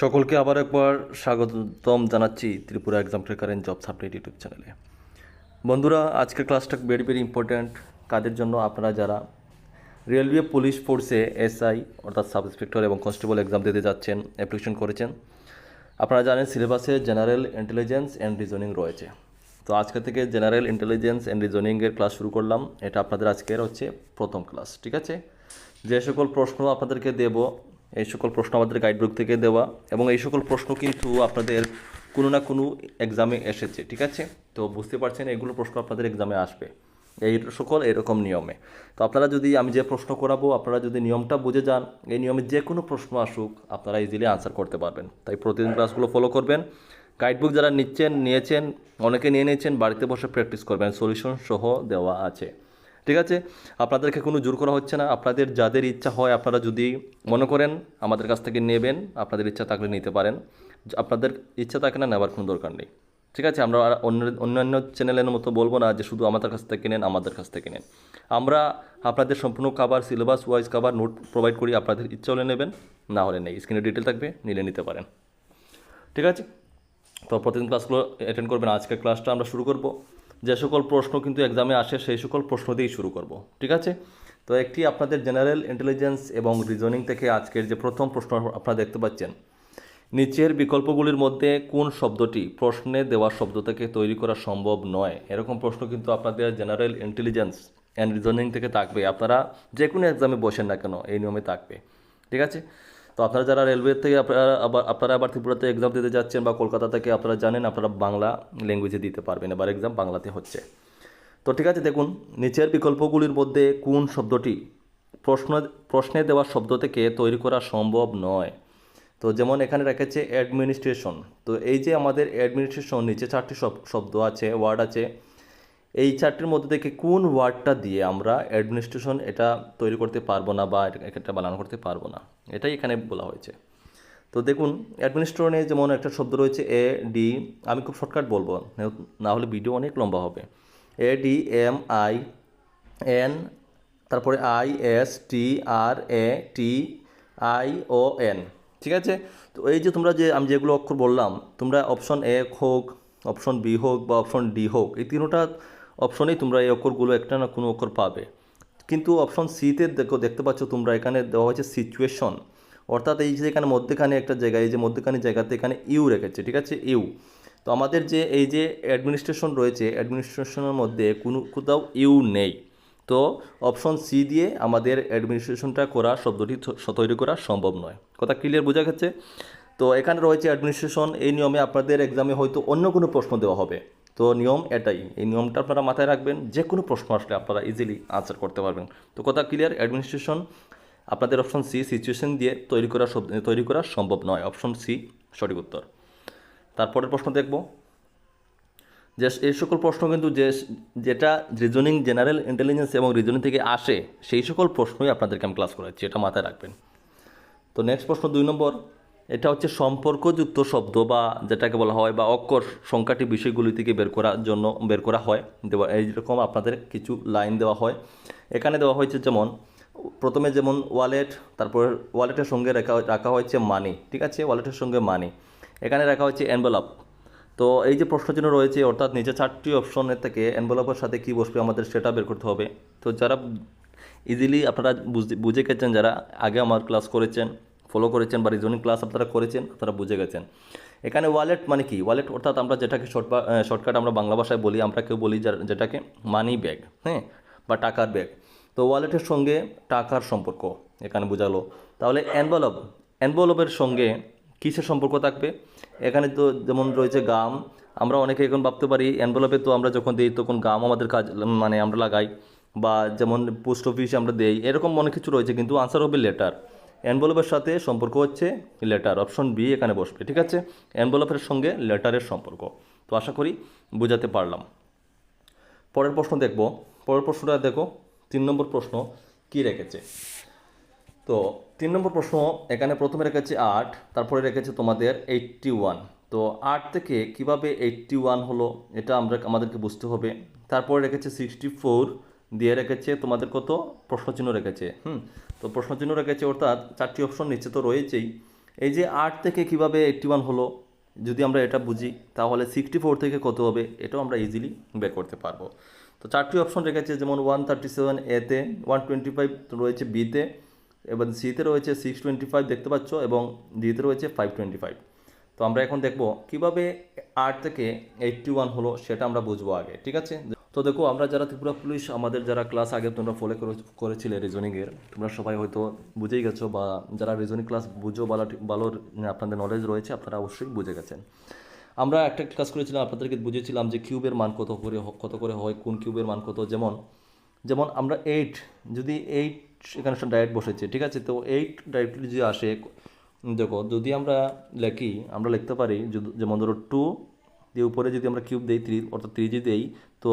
সকলকে আবার একবার স্বাগতম জানাচ্ছি ত্রিপুরা এক্সাম এন্ড জব সাপ্লিট ইউটিউব চ্যানেলে বন্ধুরা, আজকের ক্লাসটা ভেরি ভেরি ইম্পর্ট্যান্ট কাদের জন্য? আপনারা যারা রেলওয়ে পুলিশ ফোর্সে এসআই অর্থাৎ সাব ইন্সপেক্টর এবং কনস্টেবল এক্সাম দিতে যাচ্ছেন অ্যাপ্লিকেশন করেছেন, আপনারা জানেন সিলেবাসে জেনারেল ইন্টেলিজেন্স অ্যান্ড রিজনিং রয়েছে। তো আজকে থেকে জেনারেল ইন্টেলিজেন্স অ্যান্ড রিজনিংয়ের ক্লাস শুরু করলাম। এটা আপনাদের আজকের হচ্ছে প্রথম ক্লাস ঠিক আছে? যে সকল প্রশ্ন আপনাদেরকে দেব এই সকল প্রশ্ন আমাদের গাইডবুক থেকে দেওয়া এবং এই সকল প্রশ্ন কিন্তু আপনাদের কোনো না কোনো এক্সামে এসেছে, ঠিক আছে? তো বুঝতে পারছেন এগুলো প্রশ্ন আপনাদের এক্সামে আসবে, এই সকল এরকম নিয়মে। তো আপনারা যদি আমি যে প্রশ্ন করাবো, আপনারা যদি নিয়মটা বুঝে যান, এই নিয়মে যে কোনো প্রশ্ন আসুক, আপনারা ইজিলি আনসার করতে পারবেন। তাই প্রতিদিন ক্লাসগুলো ফলো করবেন। গাইডবুক যারা নিচ্ছেন, নিয়েছেন, অনেকে নিয়ে নিয়েছেন, বাড়িতে বসে প্র্যাকটিস করবেন। সলিউশন সহ দেওয়া আছে। ঠিক আছে? আপনাদেরকে কোনো জোর করা হচ্ছে না। আপনাদের যাদের ইচ্ছা হয় আপনারা যদি মনে করেন আমাদের কাছ থেকে নেবেন, আপনাদের ইচ্ছা থাকলে নিতে পারেন। আপনাদের ইচ্ছা থাকে না নেওয়ার কোনো দরকার নেই। ঠিক আছে? আমরা অন্য, অন্যান্য চ্যানেলের মতো বলব না যে শুধু আমাদের কাছ থেকে নেন, আমাদের কাছ থেকে নেন। আমরা আপনাদের সম্পূর্ণ cover syllabus wise cover note provide করি, আপনাদের ইচ্ছা হলে নেবেন, না হলে নেই। স্ক্রিনে ডিটেল থাকবে, নিলে নিতে পারেন। ঠিক আছে? তো প্রতিদিন ক্লাসগুলো অ্যাটেন্ড করবেন। আজকের ক্লাসটা আমরা শুরু করব। যে সকল প্রশ্ন কিন্তু এক্সামে আসে, সেই সকল প্রশ্ন দিয়েই শুরু করব, ঠিক আছে? তো একটি আপনাদের জেনারেল ইন্টেলিজেন্স এবং রিজনিং থেকে আজকের যে প্রথম প্রশ্ন আপনারা দেখতে পাচ্ছেন, নিচের বিকল্পগুলির মধ্যে কোন শব্দটি প্রশ্নে দেওয়া শব্দ থেকে তৈরি করা সম্ভব নয়? এরকম প্রশ্ন কিন্তু আপনাদের জেনারেল ইন্টেলিজেন্স অ্যান্ড রিজনিং থেকে থাকবে। আপনারা যে কোনো এক্সামে বসেন না কেন, এই নিয়মে থাকবে, ঠিক আছে? তো আপনারা যারা রেলওয়ে থেকে আপনারা আবার আপনারা আবার ত্রিপুরাতে এক্সাম দিতে যাচ্ছেন বা কলকাতা থেকে আপনারা জানেন, আপনারা বাংলা ল্যাঙ্গুয়েজে দিতে পারবেন। এবার এক্সাম বাংলাতে হচ্ছে। তো ঠিক আছে, দেখুন, নিচের বিকল্পগুলির মধ্যে কোন শব্দটি প্রশ্ন, প্রশ্নে দেওয়া শব্দ থেকে তৈরি করা সম্ভব নয়। তো যেমন এখানে রেখেছে অ্যাডমিনিস্ট্রেশন তো এই যে আমাদের অ্যাডমিনিস্ট্রেশন নিচে চারটি শব- শব্দ আছে ওয়ার্ড আছে এই চারটির মধ্যে থেকে কোন ওয়ার্ডটা দিয়ে আমরা অ্যাডমিনিস্ট্রেশন এটা তৈরি করতে পারব না বা এটা বানানো করতে পারব না? এটাই এখানে বলা হয়েছে। তো দেখুন, অ্যাডমিনিস্ট্রেশনে যেমন একটা শব্দ রয়েছে, এ, ডি, আমি খুব শর্টকাট বলব, না হলে ভিডিও অনেক লম্বা হবে। A, D, M, I, N, তারপরে I, S, T, R, A, T, I, O, N, ঠিক আছে? তো এই যে তোমরা যে আমি যেগুলো অক্ষর বললাম, তোমরা অপশন এ হোক, অপশন বি হোক বা অপশন ডি হোক, এই তিনটা অপশনেই তোমরা এই অক্ষরগুলো একটা না কোনো অক্ষর পাবে। কিন্তু অপশন সিতে দেখো, দেখতে পাচ্ছ তোমরা এখানে দেওয়া হয়েছে সিচুয়েশন অর্থাৎ এই যে এখানে মধ্যেখানে একটা জায়গা, এই যে মধ্যেখানে জায়গাতে এখানে ইউ রেখেছে, ঠিক আছে? ইউ। তো আমাদের যে এই যে অ্যাডমিনিস্ট্রেশন রয়েছে অ্যাডমিনিস্ট্রেশনের মধ্যে কোনো, কোথাও ইউ নেই। তো অপশন সি দিয়ে আমাদের অ্যাডমিনিস্ট্রেশনটা করা, শব্দটি তৈরি করা সম্ভব নয়। কথা ক্লিয়ার বোঝা গেছে? তো এখানে রয়েছে অ্যাডমিনিস্ট্রেশন এই নিয়মে আপনাদের এক্সামে হয়তো অন্য কোনো প্রশ্ন দেওয়া হবে। তো নিয়ম এটাই। এই নিয়মটা আপনারা মাথায় রাখবেন যে কোনো প্রশ্ন আসলে আপনারা ইজিলি আনসার করতে পারবেন। তো কথা ক্লিয়ার অ্যাডমিনিস্ট্রেশন আপনাদের অপশন সি সিচুয়েশন দিয়ে তৈরি করা তৈরি করা সম্ভব নয়। অপশন সি সঠিক উত্তর। তারপরের প্রশ্ন দেখব। যে এই সকল প্রশ্ন কিন্তু যে, যেটা রিজনিং জেনারেল ইন্টেলিজেন্স এবং রিজনিং থেকে আসে, সেই সকল প্রশ্নই আপনাদেরকে আমি ক্লাস করাচ্ছি, এটা মাথায় রাখবেন। তো নেক্সট প্রশ্ন দুই নম্বর। এটা হচ্ছে সম্পর্কযুক্ত শব্দ বা যেটাকে বলা হয় বা অক্ষর সংখ্যাটি বিষয়গুলি থেকে বের করার জন্য বের করা হয়। দেওয়া এইরকম আপনাদের কিছু লাইন দেওয়া হয়। এখানে দেওয়া হয়েছে যেমন, প্রথমে যেমন ওয়ালেট, তারপর ওয়ালেটের সঙ্গে রাখা রাখা হয়েছে মানি ঠিক আছে? ওয়ালেটের সঙ্গে মানি এখানে রাখা হয়েছে এনভেলপ তো এই যে প্রশ্নচিহ্ন রয়েছে, অর্থাৎ নিচে চারটি অপশনের থেকে এনভেলপের সাথে কী বসবে আমাদের সেটা বের করতে হবে। তো যারা ইজিলি আপনারা বুঝে গেছেন, যারা আগে আমার ক্লাস করেছেন ফলো করেছেন বা রিজনিং ক্লাস আপনারা করেছেন, আপনারা বুঝে গেছেন। এখানে ওয়ালেট মানে কি? ওয়ালেট অর্থাৎ আমরা যেটাকে শর্ট শর্টকাট আমরা বাংলা ভাষায় বলি, আমরা কেউ বলি যেটাকে মানি ব্যাগ হ্যাঁ? বা টাকার ব্যাগ তো ওয়ালেটের সঙ্গে টাকার সম্পর্ক এখানে বোঝালো। তাহলে অ্যানভেলপ অ্যানভেলপের সঙ্গে কিসের সম্পর্ক থাকবে? এখানে তো যেমন রয়েছে গাম আমরা অনেকে এখন ভাবতে পারি এনভেলপে তো আমরা যখন দিই তখন গাম আমাদের কাজ মানে আমরা লাগাই বা যেমন পোস্ট অফিসে আমরা দেই, এরকম অনেক কিছু রয়েছে, কিন্তু আনসার হবে লেটার এনভেলপের সাথে সম্পর্ক হচ্ছে লেটার, অপশন বি এখানে বসবে, ঠিক আছে? এনভেলপের সঙ্গে লেটারের সম্পর্ক। তো আশা করি বোঝাতে পারলাম। পরের প্রশ্ন দেখব। পরের প্রশ্নটা দেখো, তিন নম্বর প্রশ্ন কি রেখেছে? তো তিন নম্বর প্রশ্ন এখানে প্রথমে রেখেছে আট, তারপরে রেখেছে তোমাদের এইটটি ওয়ান তো আট থেকে কীভাবে এইটটি ওয়ান হলো, এটা আমরা আমাদেরকে বুঝতে হবে। তারপরে রেখেছে সিক্সটি ফোর দিয়ে রেখেছে তোমাদের কত? প্রশ্নচিহ্ন রেখেছে, হুম? তো প্রশ্নচিহ্ন রেখেছে, অর্থাৎ চারটি অপশন নিচে তো রয়েছেই। এই যে আট থেকে কীভাবে এইটটি ওয়ান হলো, যদি আমরা এটা বুঝি, তাহলে সিক্সটি ফোর থেকে কত হবে? এটাও আমরা ইজিলি বের করতে পারব। তো চারটি অপশন রেখেছে, যেমন ওয়ান থার্টি সেভেন এতে ওয়ান টোয়েন্টি ফাইভ রয়েছে বিতে এবং সিতে রয়েছে সিক্স টোয়েন্টি ফাইভ দেখতে পাচ্ছ, এবং ডিতে রয়েছে ফাইভ টোয়েন্টি ফাইভ তো আমরা এখন দেখব কীভাবে আট থেকে এইটটি ওয়ান হলো, সেটা আমরা বুঝব আগে, ঠিক আছে? তো দেখো, আমরা যারা ত্রিপুরা পুলিশ, আমাদের যারা ক্লাস আগে তোমরা ফলো করেছিলে রিজনিংয়ের তোমরা সবাই হয়তো বুঝেই গেছো বা যারা রিজনিং ক্লাস বুঝো ভালো ভালো আপনাদের নলেজ রয়েছে, আপনারা অবশ্যই বুঝে গেছেন। আমরা একটা ক্লাস করেছিলাম, আপনাদেরকে বুঝেছিলাম যে কিউবের মান কত করে কত করে হয়, কোন কিউবের মান কত, যেমন যেমন আমরা এইট যদি এইট এখানে ডাইরেক্ট বসেছে, ঠিক আছে? তো এইট ডাইরেক্টলি যদি আসে, দেখো, যদি আমরা লিখি, আমরা লিখতে পারি যেমন ধরো টু দিয়ে উপরে যদি আমরা কিউব দিই থ্রি অর্থাৎ থ্রি যদি দেই, তো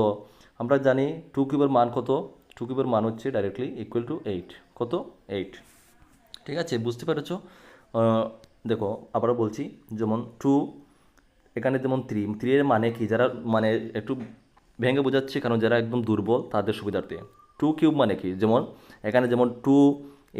আমরা জানি টু কিউবের মান কত? টু কিউবের মান হচ্ছে ডাইরেক্টলি ইকুয়াল টু এইট কত? এইট ঠিক আছে? বুঝতে পেরেছ? দেখো, আবারও বলছি, যেমন টু এখানে যেমন থ্রি থ্রি এর মানে কি? যারা মানে একটু ভেঙে বোঝাচ্ছে কারণ যারা একদম দুর্বল, তাদের সুবিধার্থে। টু কিউব মানে কি? যেমন এখানে যেমন টু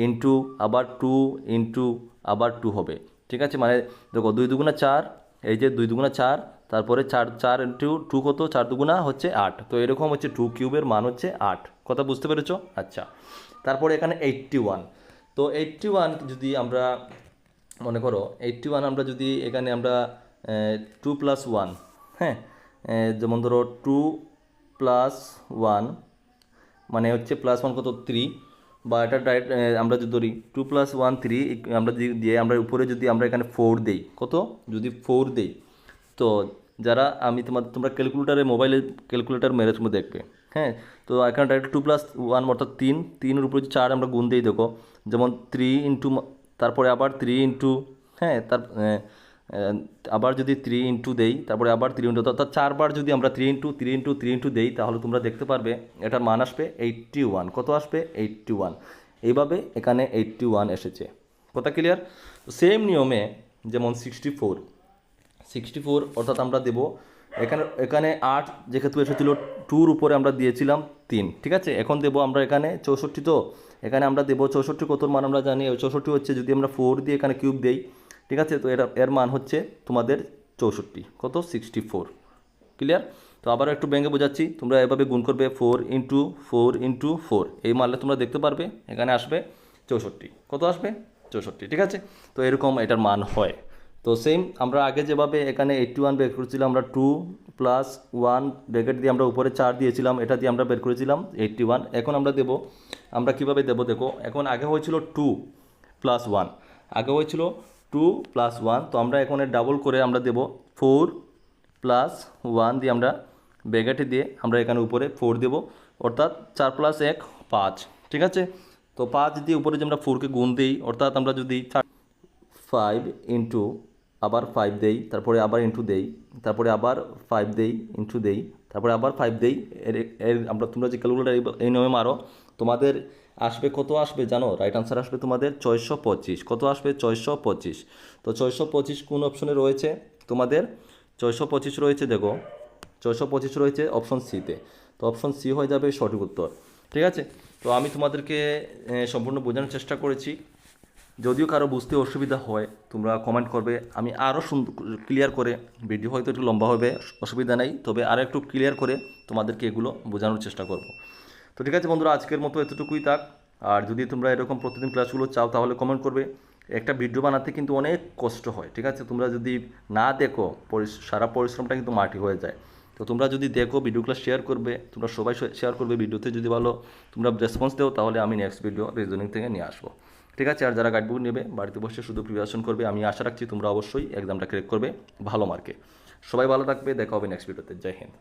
ইন্টু আবার টু ইন্টু আবার টু হবে। ঠিক আছে? মানে দেখো, দুই দুগুণা চার, এই যে দুই দুগুণা চার তারপরে চার চার ইন্টু টু কত? চার দুগুণা হচ্ছে আট। তো এরকম হচ্ছে টু কিউবের মান হচ্ছে আট। কথা বুঝতে পেরেছ? আচ্ছা। তারপরে এখানে এইট্টি ওয়ান তো এইট্টি ওয়ান যদি আমরা মনে করো এইট্টি ওয়ান আমরা যদি এখানে আমরা টু প্লাস ওয়ান হ্যাঁ? যেমন ধরো টু প্লাস ওয়ান মানে হচ্ছে প্লাস ওয়ান কত? থ্রি বা এটা ডাইরেক্ট আমরা যদি ধরি টু প্লাস ওয়ান থ্রি আমরা যদি, দিয়ে আমরা উপরে যদি আমরা এখানে ফোর দেই, কত? যদি ফোর দেই। তো যারা, আমি তোমার তোমরা ক্যালকুলেটারে মোবাইলে ক্যালকুলেটার মেরে তুমি দেখবে হ্যাঁ? তো এখানে ডাইরেক্ট টু প্লাস ওয়ান অর্থাৎ তিন, তিনের উপরে চার আমরা গুণ দিয়ে দেখো, যেমন থ্রি ইন্টু তারপরে আবার থ্রি ইন্টু হ্যাঁ তার আবার যদি থ্রি ইন্টু দেই, তারপরে আবার থ্রি ইন্টু অর্থাৎ চারবার যদি আমরা three into three into three into দেই, তাহলে তোমরা দেখতে পারবে, এটার মান আসবে এইট্টি ওয়ান কত আসবে? এইট্টি ওয়ান এইভাবে এখানে এইট্টি ওয়ান এসেছে। কথা ক্লিয়ার সেম নিয়মে, যেমন সিক্সটি ফোর সিক্সটি ফোর অর্থাৎ আমরা দেবো এখানে এখানে আট, যেহেতু এসেছিল টুর উপরে আমরা দিয়েছিলাম তিন, ঠিক আছে? এখন দেবো আমরা এখানে চৌষট্টি, তো এখানে আমরা দেবো চৌষট্টি কত মান আমরা জানি? চৌষট্টি হচ্ছে যদি আমরা ফোর দিয়ে এখানে কিউব দেই, ঠিক আছে? তো এটা এর মান হচ্ছে তোমাদের চৌষট্টি, কত? সিক্সটি ফোর ক্লিয়ার তো আবার একটু ব্যাঙ্গে বোঝাচ্ছি, তোমরা এভাবে গুণ করবে four into four into four এই মারলে তোমরা দেখতে পারবে, এখানে আসবে চৌষট্টি, কত আসবে? চৌষট্টি, ঠিক আছে? তো এরকম এটার মান হয়। তো সেম আমরা আগে যেভাবে এখানে এইটটি ওয়ান বের করেছিলাম, আমরা টু প্লাস ওয়ান ব্র্যাকেট দিয়ে আমরা উপরে চার দিয়েছিলাম, এটা দিয়ে আমরা বের করেছিলাম এইটটি ওয়ান এখন আমরা দেব, আমরা কীভাবে দেব দেখো, এখন আগে হয়েছিল টু প্লাস ওয়ান আগে হয়েছিল টু প্লাস ওয়ান তো আমরা এখন ডাবল করে আমরা দেব ফোর প্লাস ওয়ান দিয়ে আমরা ব্যাগেটে দিয়ে আমরা এখানে উপরে ফোর দেবো, অর্থাৎ চার প্লাস এক, পাঁচ। ঠিক আছে? তো পাঁচ দিয়ে উপরে যে আমরা ফোরকে গুণ দিই, অর্থাৎ আমরা যদি ফাইভ ইন্টু আবার ফাইভ দেই, তারপরে আবার ইন্টু দেই, তারপরে আবার ফাইভ দেই ইন্টু দেই, তারপরে আবার ফাইভ দেই, এর আমরা তোমরা যে ক্যালকুলেটার এই নিয়মে মারো, তোমাদের আসবে কত আসবে জানো? রাইট আনসার আসবে তোমাদের ছয়শো পঁচিশ। কত আসবে? ছয়শো পঁচিশ। তো ছয়শো পঁচিশ কোন অপশনে রয়েছে? তোমাদের ছয়শো পঁচিশ রয়েছে, দেখো। ছয়শো পঁচিশ রয়েছে অপশন সিতে তো। অপশন সি হয়ে যাবে সঠিক উত্তর। ঠিক আছে? তো আমি তোমাদেরকে সম্পূর্ণ বোঝানোর চেষ্টা করেছি। যদিও কারও বুঝতে অসুবিধা হয়, তোমরা কমেন্ট করবে। আমি আরও সুন্দর ক্লিয়ার করে ভিডিও হয়তো একটু লম্বা হবে, অসুবিধা নেই, তবে আরও একটু ক্লিয়ার করে তোমাদেরকে এগুলো বোঝানোর চেষ্টা করব। তো ঠিক আছে বন্ধুরা, আজকের মতো এতটুকুই থাক। আর যদি তোমরা এরকম প্রতিদিন ক্লাসগুলো চাও, তাহলে কমেন্ট করবে। একটা ভিডিও বানাতে কিন্তু অনেক কষ্ট হয়, ঠিক আছে? তোমরা যদি না দেখো সারা পরিশ্রমটা কিন্তু মাটি হয়ে যায়। তো তোমরা যদি দেখো ভিডিও ক্লাস শেয়ার করবে, তোমরা সবাই শেয়ার করবে ভিডিওতে যদি ভালো তোমরা রেসপন্স দেও, তাহলে আমি নেক্সট ভিডিও রিজনিং থেকে নিয়ে আসব। ঠিক আছে, আর যারা গাইডবুক নেবে, বাড়িতে বসে শুধু প্রিপারেশন করবে, আমি আশা রাখছি তোমরা অবশ্যই এক্সামটা ক্রেক করবে, ভালো মার্কে সবাই ভালো থাকবে, দেখা হবে নেক্সট ভিডিওতে জয় হিন্দ।